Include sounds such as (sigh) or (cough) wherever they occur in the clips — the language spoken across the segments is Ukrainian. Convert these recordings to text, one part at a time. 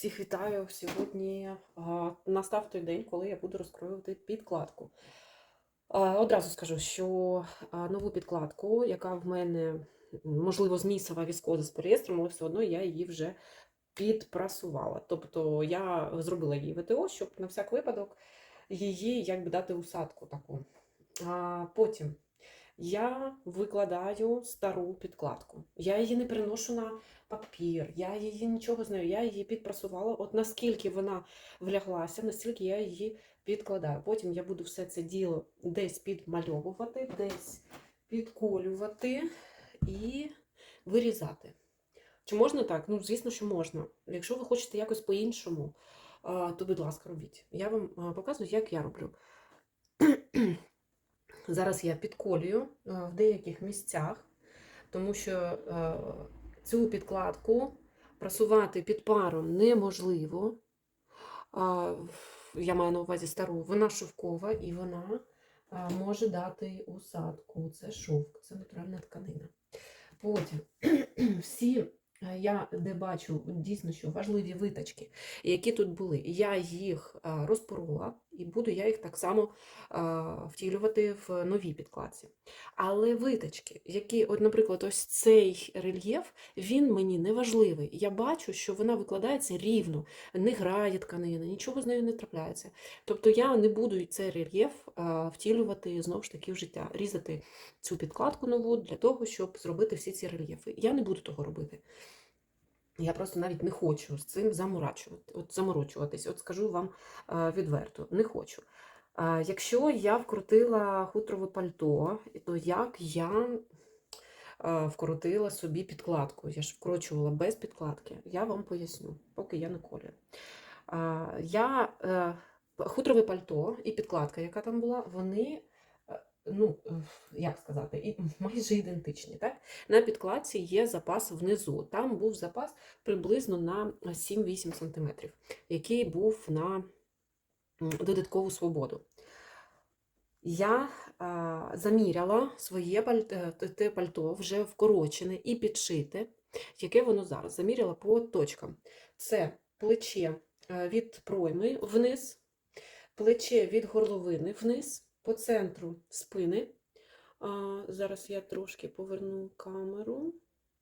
Всіх вітаю сьогодні. Настав той день, коли я буду розкроювати підкладку. Одразу скажу, що нову підкладку, яка в мене, можливо, змісова віскоза з поліестром, але все одно я її вже підпрасувала. Тобто я зробила її ВТО, щоб на всяк випадок її якби дати усадку таку. Потім я викладаю стару підкладку. Я її не переношу на папір, я її нічого з нею, я її підпрасувала. От наскільки вона вляглася, настільки я її підкладаю. Потім я буду все це діло десь підмальовувати, десь підколювати і вирізати. Чи можна так? Ну, звісно, що можна. Якщо ви хочете якось по-іншому, то, будь ласка, робіть. Я вам показую, як я роблю. Зараз я підколюю в деяких місцях, тому що е, цю підкладку прасувати під паром неможливо. Я маю на увазі стару, вона шовкова і вона може дати усадку. Це шовк, це натуральна тканина. Потім (clears throat) всі е, я де бачу дійсно, що важливі виточки, які тут були, я їх розпорола і буду я їх так само а, втілювати в новій підкладці. Але виточки, які, от, наприклад, ось цей рельєф, він мені не важливий. Я бачу, що вона викладається рівно, не грає тканина, нічого з нею не трапляється. Тобто я не буду цей рельєф а, втілювати знову ж таки в життя, різати цю підкладку нову для того, щоб зробити всі ці рельєфи. Я не буду того робити. Я просто навіть не хочу з цим заморачувати, от заморочуватись. От скажу вам відверто, не хочу. Якщо я вкрутила хутрове пальто, то як я вкрутила собі підкладку? Я ж вкручувала без підкладки. Я вам поясню, поки я не колю. Я е, хутрове пальто і підкладка, яка там була, вони. Е, Ну, е, як сказати, і майже ідентичні. Так? На підкладці є запас внизу. Там був запас приблизно на 7-8 см, який був на додаткову свободу. Я а, заміряла своє пальто, те пальто вже вкорочене і підшите, яке воно зараз. Заміряла по точкам. Це плече е, від пройми вниз, плече від горловини вниз, по центру спини. А, зараз я трошки поверну камеру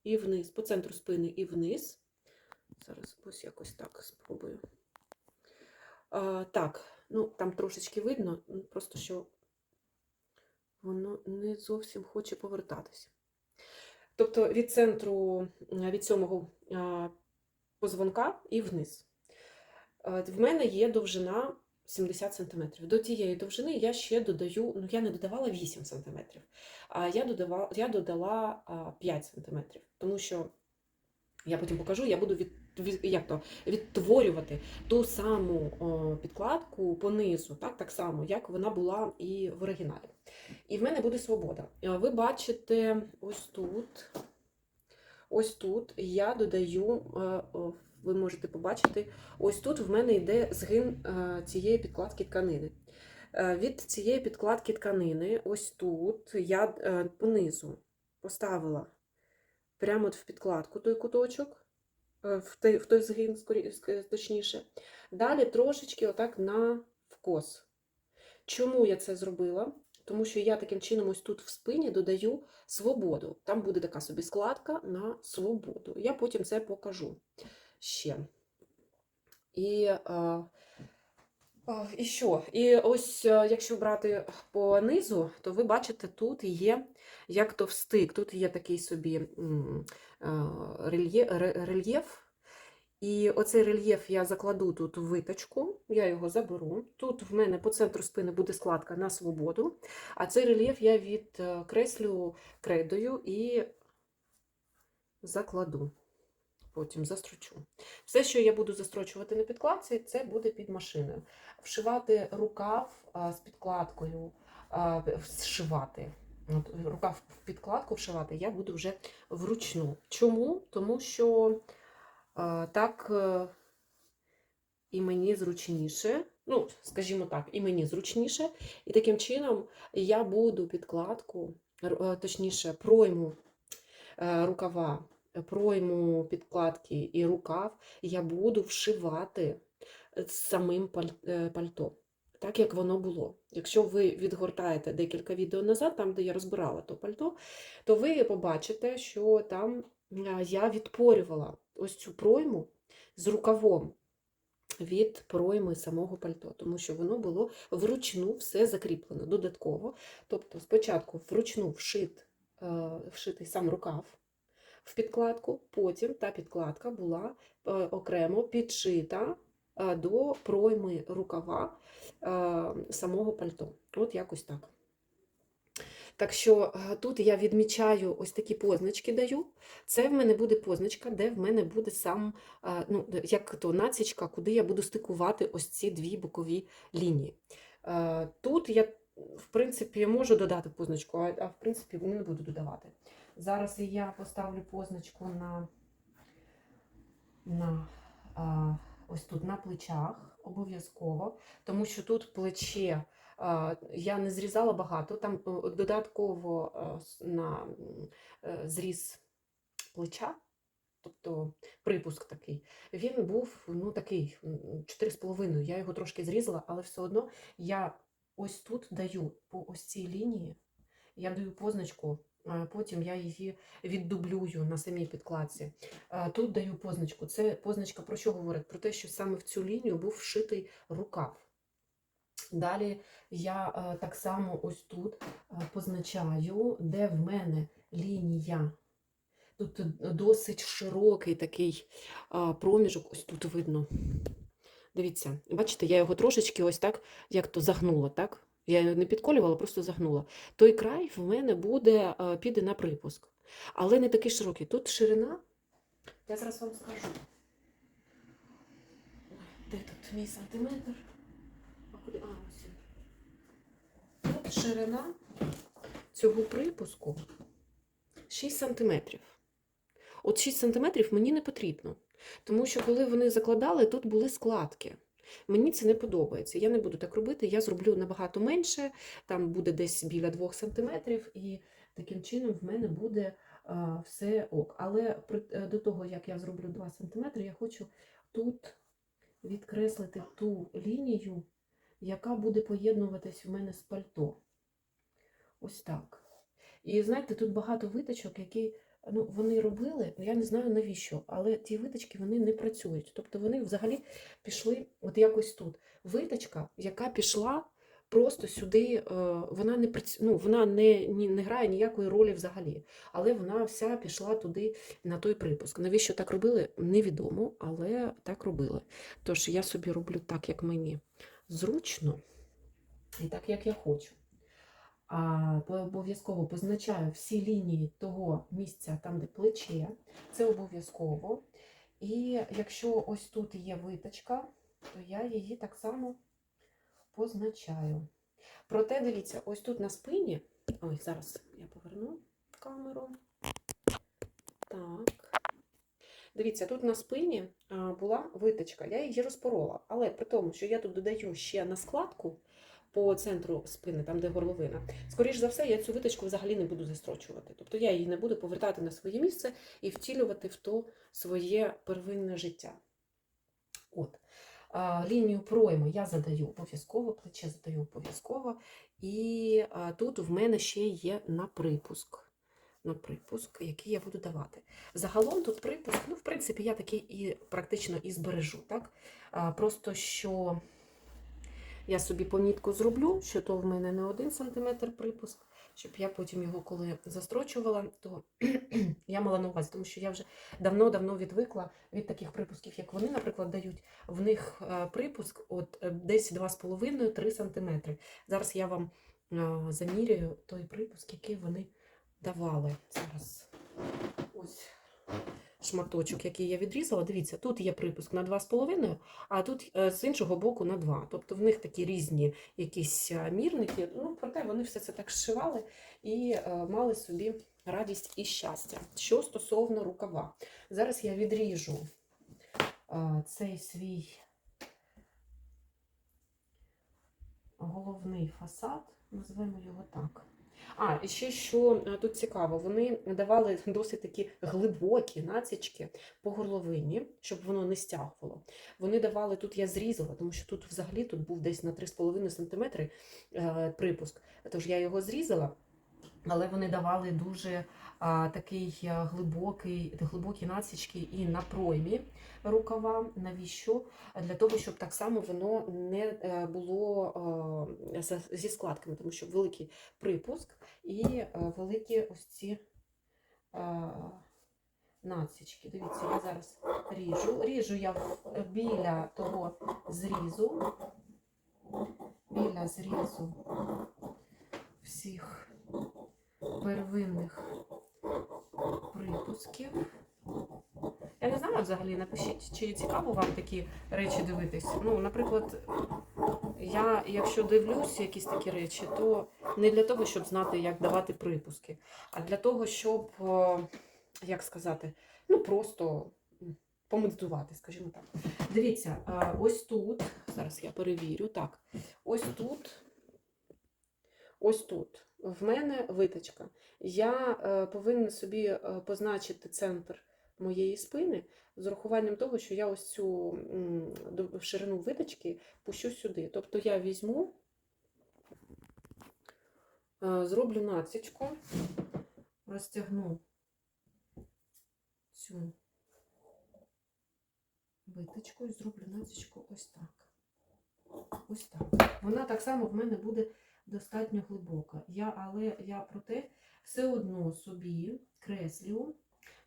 і вниз, по центру спини і вниз. Зараз ось якось так спробую. А, так, ну там трошечки видно, просто що воно не зовсім хоче повертатися. Тобто від центру, від сьомого позвонка і вниз. В мене є довжина 70 см. До тієї довжини я ще додаю, ну я не додавала 8 см, а я додавала, я додала 5 см, тому що я потім покажу, я буду від, від, як то, відтворювати ту саму о, підкладку по низу, так, так само, як вона була і в оригіналі. І в мене буде свобода. Е, Ви бачите, ось тут, ось тут я додаю, е, о, ви можете побачити, ось тут в мене йде згин е, цієї підкладки тканини. Е, Від цієї підкладки тканини, ось тут я е, понизу поставила прямо в підкладку той куточок, в той, в той згин, точніше. Далі трошечки отак на вкос. Чому я це зробила? Тому що я таким чином ось тут в спині додаю свободу. Там буде така собі складка на свободу. Я потім це покажу ще. І, е, і що? І ось, е, якщо брати по низу, то ви бачите, тут є як то встик, тут є такий собі е, рельє- ре- рельєф. І оцей рельєф я закладу тут у виточку, я його заберу. Тут в мене по центру спини буде складка на свободу, а цей рельєф я відкреслю крейдою і закладу. Потім застрочу. Все, що я буду застрочувати на підкладці, це буде під машиною. Вшивати рукав з підкладкою, зшивати. От, рукав в підкладку вшивати я буду вже вручну. Чому? Тому що так е, і мені зручніше. Ну, скажімо так, і мені зручніше. І таким чином я буду підкладку, е, точніше, пройму е, рукава пройму підкладки і рукав я буду вшивати з самим е, пальто, так як воно було. Якщо ви відгортаєте декілька відео назад, там, де я розбирала то пальто, то ви побачите, що там е, я відпорювала ось цю пройму з рукавом від пройми самого пальто, тому що воно було вручну все закріплено додатково. Тобто спочатку вручну вшит, е, вшитий сам рукав в підкладку, потім та підкладка була е, окремо підшита е, до пройми рукава е, самого пальто. От якось так. Так що тут я відмічаю ось такі позначки даю. Це в мене буде позначка, де в мене буде сам, ну, як то націчка, куди я буду стикувати ось ці дві бокові лінії. Тут я, в принципі, можу додати позначку, а в принципі не буду додавати. Зараз я поставлю позначку на, на а, ось тут на плечах обов'язково, тому що тут плече а, я не зрізала багато, там е, додатково е, на е, зріз плеча, тобто припуск такий, він був ну, такий 4,5. Я його трошки зрізала, але все одно я ось тут даю по ось цій лінії, я даю позначку, а потім я її віддублюю на самій підкладці. Тут даю позначку. Це позначка про що говорить? Про те, що саме в цю лінію був вшитий рукав. Далі я так само ось тут позначаю, де в мене лінія. Тут досить широкий такий проміжок, ось тут видно. Дивіться, бачите, я його трошечки ось так, як то загнула, так? Я не підколювала, просто загнула. Той край в мене буде, е, піде на припуск. Але не такий широкий. Тут ширина, я зараз вам скажу. Де тут мій сантиметр? А куди? А, ось. Тут ширина цього припуску 6 сантиметрів. От 6 сантиметрів мені не потрібно. Тому що коли вони закладали, тут були складки. Мені це не подобається. Я не буду так робити, я зроблю набагато менше, там буде десь біля 2 сантиметрів, і таким чином в мене буде все ок. Але е, до того, як я зроблю 2 сантиметри, я хочу тут відкреслити ту лінію, яка буде поєднуватись в мене з пальто. Ось так. І знаєте, тут багато виточок, які ну, вони робили, ну, я не знаю навіщо, але ті виточки вони не працюють. Тобто вони взагалі пішли от якось тут. Виточка, яка пішла просто сюди, е, вона не ну, вона не, ні- не грає ніякої ролі взагалі. Але вона вся пішла туди на той припуск. Навіщо так робили, невідомо, але так робили. Тож я собі роблю так, як мені зручно, і так, як я хочу. Обов'язково позначаю всі лінії того місця, там, де плече, це обов'язково. І якщо ось тут є виточка, то я її так само позначаю. Проте, дивіться, ось тут на спині, ой, зараз я поверну камеру. Так. Дивіться, тут на спині була виточка, я її розпорола. Але при тому, що я тут додаю ще на складку по центру спини, там де горловина, скоріш за все, я цю виточку взагалі не буду застрочувати. Тобто я її не буду повертати на своє місце і втілювати в то своє первинне життя. От. Лінію пройми я задаю обов'язково, плече задаю обов'язково. І тут в мене ще є на припуск. На припуск, який я буду давати. Загалом тут припуск, ну, в принципі, я такий і практично і збережу. Так? Просто що я собі помітку зроблю, що то в мене не один сантиметр припуск, щоб я потім його, коли застрочувала, то (clears throat) я мала на увазі, тому що я вже давно-давно відвикла від таких припусків, як вони, наприклад, дають. В них е, припуск от е, десь 2,5-3 см. Зараз я вам е, заміряю той припуск, який вони давали. Зараз ось шматочок, який я відрізала. Дивіться, тут є припуск на 2,5, а тут е, з іншого боку на 2. Тобто в них такі різні якісь е, мірники. Ну, проте вони все це так зшивали і е, мали собі радість і щастя. Що стосовно рукава. Зараз я відріжу цей свій головний фасад, назвемо його так. А, і ще що е, тут цікаво, вони давали досить такі глибокі націчки по горловині, щоб воно не стягувало. Вони давали, тут я зрізала, тому що тут взагалі тут був десь на 3,5 см е, припуск. Тож я його зрізала, але вони давали дуже а, такий е, глибокий, глибокі насічки і на проймі рукава. Навіщо? Для того, щоб так само воно не е, було за- зі складками, тому що великий припуск і е, великі ось ці е, насічки. Дивіться, я зараз ріжу. Ріжу я біля того зрізу, біля зрізу всіх первинних припусків. Я не знаю взагалі, напишіть, чи цікаво вам такі речі дивитись. Ну, наприклад, я, якщо дивлюсь якісь такі речі, то не для того, щоб знати, як давати припуски, а для того, щоб, е, як сказати, ну просто помедитувати, скажімо так. Дивіться, е, ось тут, зараз я перевірю, так, ось тут, ось тут. В мене виточка. Я е, повинна собі е, позначити центр моєї спини з урахуванням того, що я ось цю ширину виточки пущу сюди. Тобто я візьму, е, зроблю націчку, розтягну цю виточку і зроблю націчку ось так. Ось так. Вона так само в мене буде достатньо глибока. Я, але я проте все одно собі креслю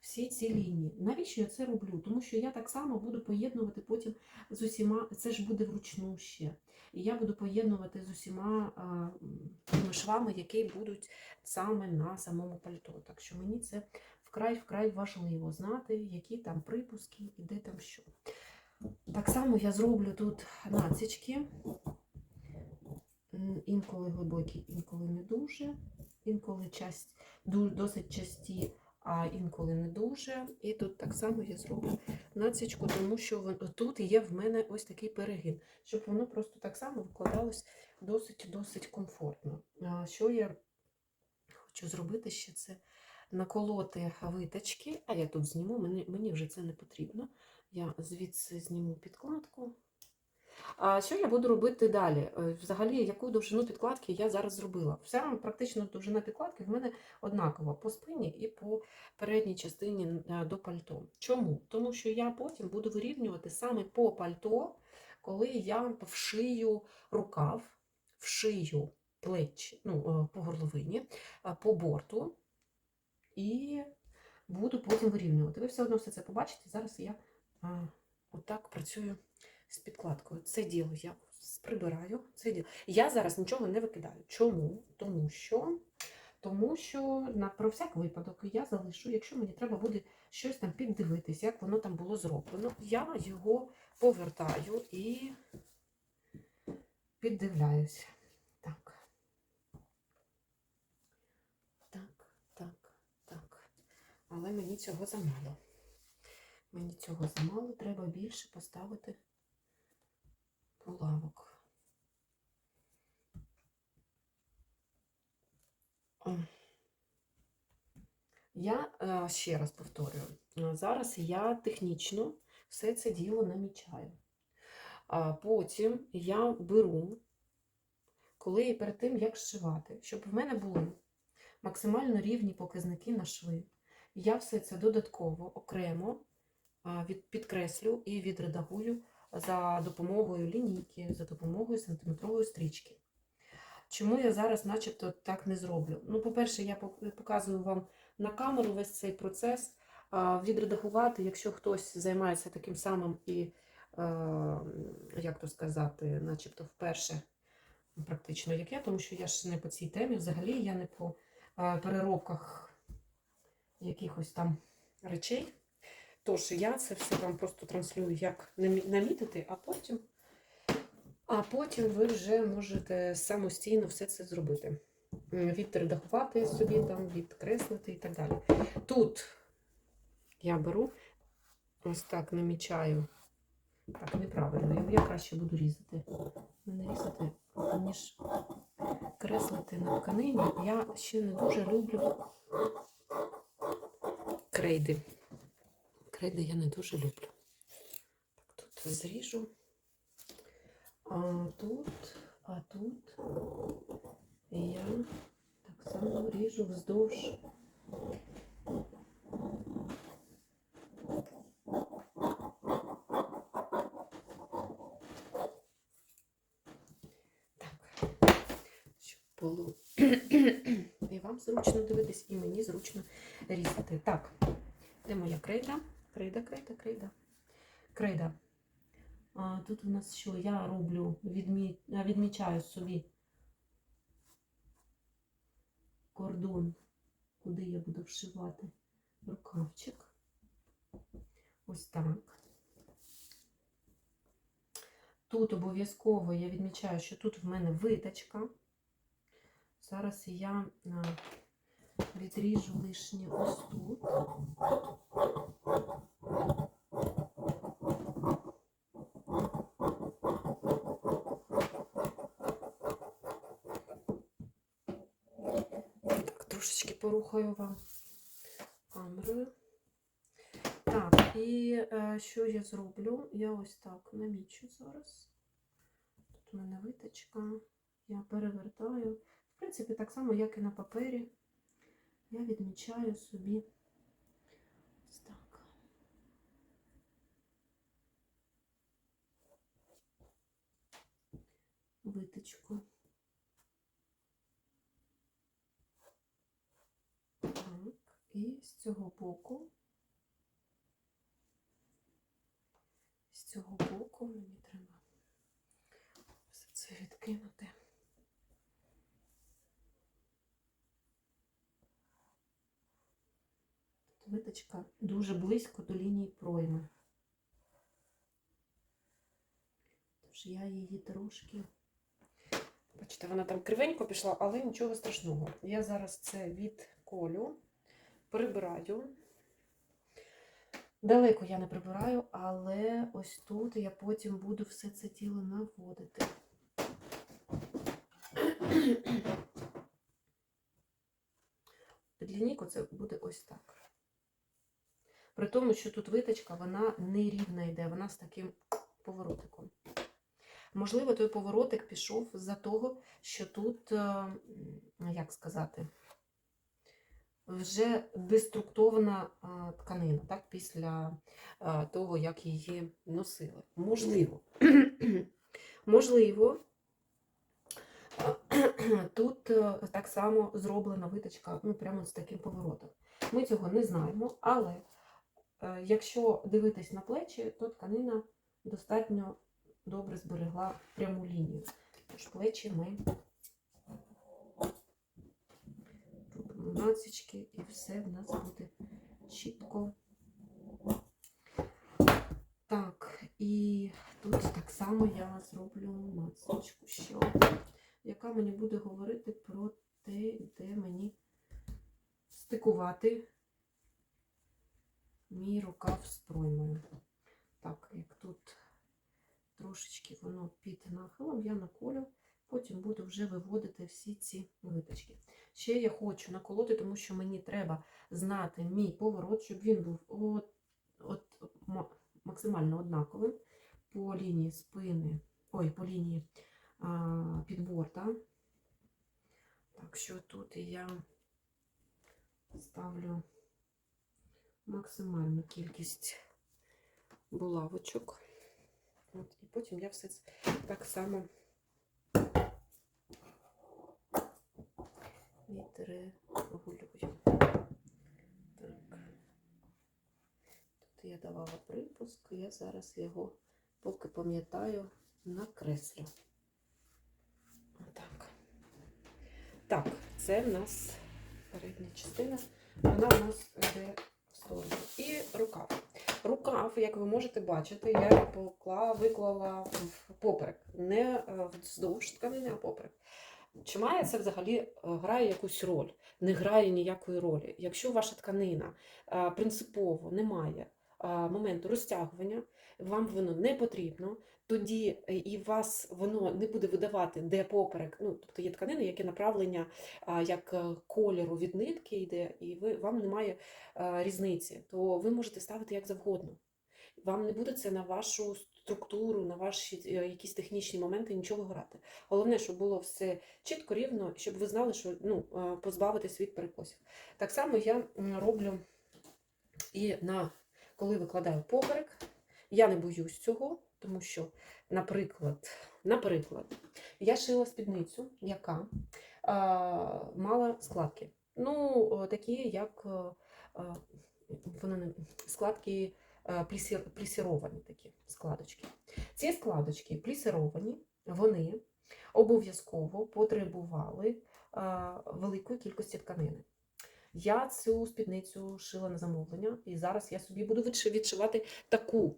всі ці лінії. Навіщо я це роблю? Тому що я так само буду поєднувати потім з усіма, це ж буде вручну ще. І я буду поєднувати з усіма а, швами, які будуть саме на самому пальто. Так що мені це вкрай-вкрай важливо знати, які там припуски і де там що. Так само я зроблю тут націчки. Інколи глибокі, інколи не дуже, інколи часть, досить часті, а інколи не дуже. І тут так само я зроблю націчку, тому що тут є в мене ось такий перегин, щоб воно просто так само викладалось досить-досить комфортно. Що я хочу зробити ще це наколоти виточки, а я тут зніму, мені, мені вже це не потрібно. Я звідси зніму підкладку. А що я буду робити далі? Е, Взагалі, яку довжину підкладки я зараз зробила? Вся практично довжина підкладки в мене однакова по спині і по передній частині е, до пальто. Чому? Тому що я потім буду вирівнювати саме по пальто, коли я вшию рукав, вшию плечі, ну, е, по горловині, по борту і буду потім вирівнювати. Ви все одно все це побачите. Зараз я отак працюю з підкладкою. Це діло я прибираю. Це діло. Я зараз нічого не викидаю. Чому? Тому що, тому що на про всяк випадок я залишу, якщо мені треба буде щось там піддивитись, як воно там було зроблено, я його повертаю і піддивляюсь. Так. Так, так, так. Але мені цього замало. Мені цього замало, треба більше поставити булавок. Я е, ще раз повторюю, е, зараз я технічно все це діло намічаю. А потім я беру, коли перед тим, як зшивати, щоб в мене були максимально рівні показники на шви. Я все це додатково окремо підкреслю і відредагую за допомогою лінійки, за допомогою сантиметрової стрічки. Чому я зараз начебто так не зроблю? Ну, по-перше, я показую вам на камеру весь цей процес. Відредагувати, якщо хтось займається таким самим і, як то сказати, начебто вперше практично, як я, тому що я ж не по цій темі, взагалі я не по переробках якихось там речей. Тож я це все вам просто транслюю, як намітити, а потім, а потім ви вже можете самостійно все це зробити. Відредагувати собі, там, відкреслити і так далі. Тут я беру, ось так намічаю. Так, неправильно. Я краще буду різати. Не різати, ніж креслити на тканині. Я ще не дуже люблю крейди. Крейди я не дуже люблю. Так, тут зріжу. А тут, а тут я так само ріжу вздовж. Так, щоб було (clears throat) і вам зручно дивитись, і мені зручно різати. Так, де моя крейда? Крейда, крейда, крейда. Крейда. А, тут у нас що? Я роблю, відмі... я відмічаю собі кордон, куди я буду вшивати рукавчик. Ось так. Тут обов'язково я відмічаю, що тут в мене виточка. Зараз я відріжу лишнє ось тут. Так, порухаю вам камерою. Так, і е, що я зроблю? Я ось так намічу зараз. Тут у мене виточка. Я перевертаю. В принципі, так само, як і на папері. Я відмічаю собі ось так. Виточку. Так, і з цього боку. З цього боку мені треба все це відкинути. Тут виточка дуже близько до лінії пройми. Тож я її трошки. Бачите, вона там кривенько пішла, але нічого страшного. Я зараз це відколю, прибираю. Далеко я не прибираю, але ось тут я потім буду все це тіло наводити. Під лінійку це буде ось так. При тому, що тут виточка, вона не рівна йде, вона з таким поворотиком. Можливо, той поворотик пішов за того, що тут, е, як сказати, вже деструктована тканина, так, після того, як її носили. Можливо. (clears throat) Можливо, (clears throat) тут е, так само зроблена виточка, ну, прямо з таким поворотом. Ми цього не знаємо, але е, якщо дивитись на плечі, то тканина достатньо добре зберегла пряму лінію. Тож плечі ми робимо і все в нас буде чітко. Так, і тут так само я зроблю насічку ще, яка мені буде говорити про те, де мені стикувати мій рукав з проймою. Так, як тут трошечки воно під нахилом, я наколю, потім буду вже виводити всі ці виточки. Ще я хочу наколоти, тому що мені треба знати мій поворот, щоб він був от, от, максимально однаковим по лінії спини, ой, по лінії а, підборта. Так що тут я ставлю максимальну кількість булавочок. От, і потім я все так само відрегулюю. Так. Тут я давала припуск, я зараз його, поки пам'ятаю, накреслю. Отак. Так, це в нас передня частина, вона в нас йде в сторону. І рукав. Рукав, як ви можете бачити, я покла, виклала поперек. Не е, вздовж тканини, а поперек. Чи має це взагалі е, грає якусь роль? Не грає ніякої ролі. Якщо ваша тканина е, принципово не має е, моменту розтягування, вам воно не потрібно, тоді і вас воно не буде видавати, де поперек. Ну, тобто є тканини, яке направлення як кольору від нитки йде, і ви, вам немає різниці, то ви можете ставити як завгодно. Вам не буде це на вашу структуру, на ваші е, якісь технічні моменти нічого грати. Головне, щоб було все чітко, рівно, щоб ви знали, що ну, е, позбавитись від перекосів. Так само я роблю і на коли викладаю поперек, я не боюсь цього, тому що, наприклад, наприклад, я шила спідницю, яка а, мала складки. Ну, такі, як е, а, вони складки е, плісіровані такі складочки. Ці складочки плісировані, вони обов'язково потребували великої кількості тканини. Я цю спідницю шила на замовлення, і зараз я собі буду відшивати таку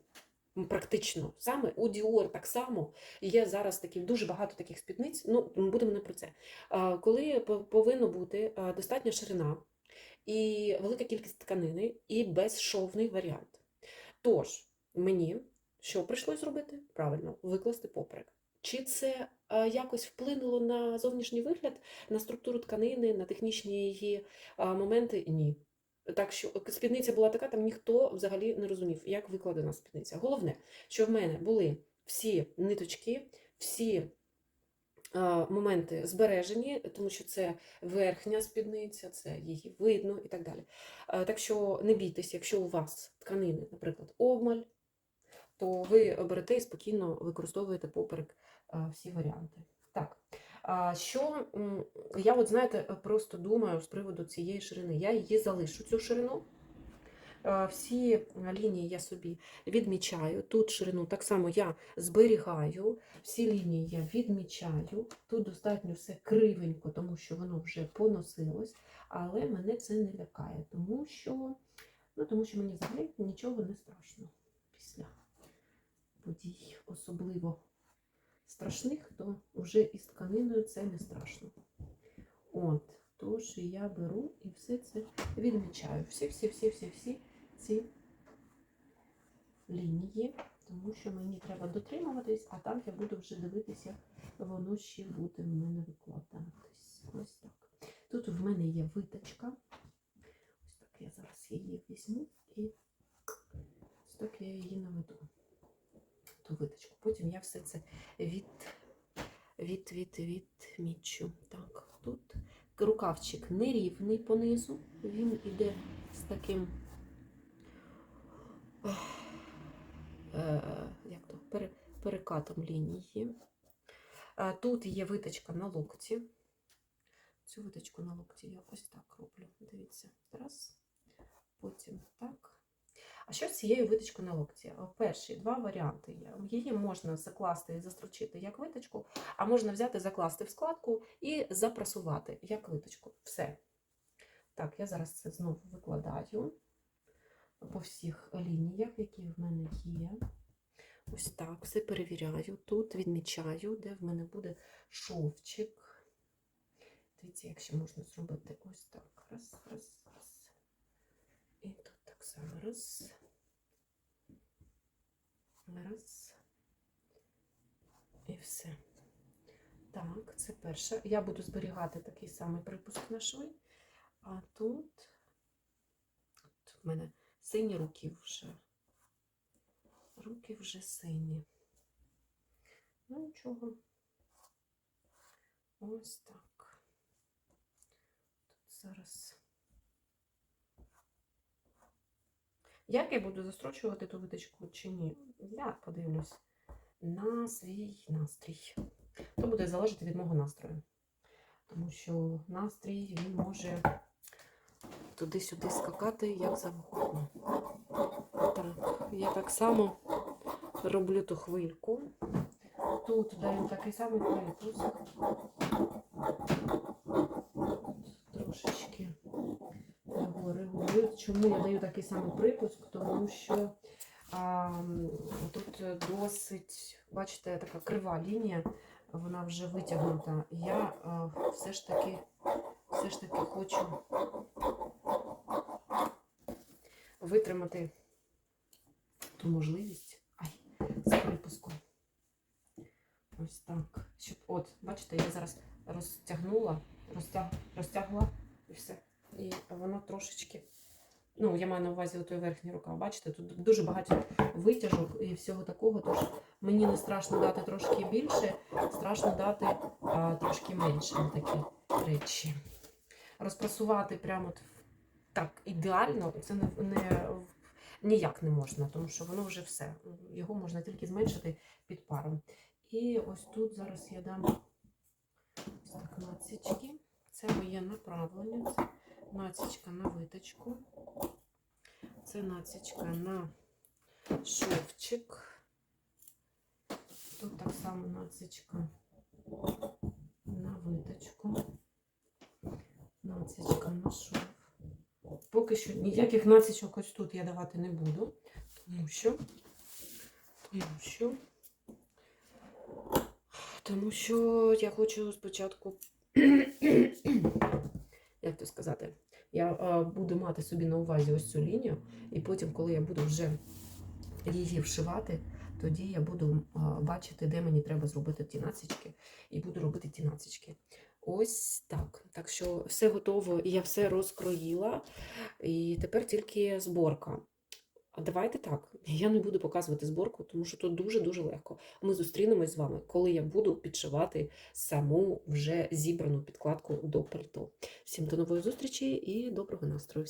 практично. Саме у Dior так само є зараз такі дуже багато таких спідниць. Ну, будемо не про це. Коли повинна бути достатня ширина і велика кількість тканини, і безшовний варіант. Тож, мені що прийшлось зробити? Правильно, викласти поперек. Чи це а, якось вплинуло на зовнішній вигляд, на структуру тканини, на технічні її а, моменти? Ні. Так що е, спідниця була така, там ніхто взагалі не розумів, як викладена спідниця. Головне, що в мене були всі ниточки, всі моменти збережені, тому що це верхня спідниця, це її видно і так далі. Так що не бійтесь, якщо у вас тканини, наприклад, обмаль, то ви берете і спокійно використовуєте поперек всі варіанти. Так. Що я, от знаєте, просто думаю з приводу цієї ширини. Я її залишу цю ширину. А, Всі лінії я собі відмічаю. Тут ширину так само я зберігаю, всі лінії я відмічаю. Тут достатньо все кривенько, тому що воно вже поносилось, але мене це не лякає, тому що, ну, тому що мені взагалі нічого не страшно після подій, особливо страшних, то вже із тканиною це не страшно. От, тож я беру і все це відмічаю. Всі-всі-всі-всі-всі ці лінії, тому що мені треба дотримуватись, а там я буду вже дивитися, як воно ще буде в мене викладатись. Ось так. Тут в мене є виточка. Ось так я зараз її візьму і ось так я її наведу. Ту виточку. Потім я все це від, від, від, відмічу. Так, тут рукавчик нерівний понизу, він іде з таким як то, пере, перекатом лінії. Тут є виточка на локті. Цю виточку на локті я ось так роблю. Дивіться, раз, потім так. А що з цією виточкою на локті? Перші два варіанти є. Її можна закласти і застрочити як виточку, а можна взяти, закласти в складку і запрасувати як виточку. Все. Так, я зараз це знову викладаю по всіх лініях, які в мене є. Ось так, все перевіряю. Тут відмічаю, де в мене буде шовчик. Дивіться, як ще можна зробити ось так. Раз, раз, раз. І тут так само. Раз. Раз. І все. Так, це перше. Я буду зберігати такий самий припуск на шви. А тут, тут в мене сині руки вже. Руки вже сині. Ну, нічого. Ось так. Тут зараз. Як я буду застрочувати ту виточку чи ні? Я подивлюсь на свій настрій. То буде залежати від мого настрою. Тому що настрій він може туди-сюди скакати як завгодно. Так, я так само роблю ту хвильку. Тут даю такий самий припуск. Трошечки його регулюю. Чому я даю такий самий припуск? Тому що а, тут досить, бачите, така крива лінія, вона вже витягнута. Я а, все ж таки, все ж таки хочу витримати ту можливість. Ай, випуску. Ось так. Щоб, от, бачите, я зараз розтягнула, розтяг, розтягла і все. І воно трошечки. Ну, я маю на увазі той верхній рукав. Бачите, тут дуже багато витяжок і всього такого. Тож мені не страшно дати трошки більше, страшно дати а, трошки менше на такі речі. Розпрасувати прямо от так ідеально, це не, не, ніяк не можна, тому що воно вже все. Його можна тільки зменшити під паром. І ось тут зараз я дам ось так націчки. Це моє направлення. Це націчка на виточку. Це націчка на шовчик. Тут так само націчка на виточку. Націчка на шов. Поки що ніяких націчок ось тут я давати не буду, тому що, тому що, тому що я хочу спочатку, (clears throat) як то сказати, я а, буду мати собі на увазі ось цю лінію, і потім, коли я буду вже її вшивати, тоді я буду а, бачити, де мені треба зробити ті націчки, і буду робити ті націчки. Ось так. Так що все готово, я все розкроїла. І тепер тільки зборка. А давайте так. Я не буду показувати зборку, тому що тут дуже-дуже легко. Ми зустрінемось з вами, коли я буду підшивати саму вже зібрану підкладку до пальто. Всім до нової зустрічі і доброго настрою!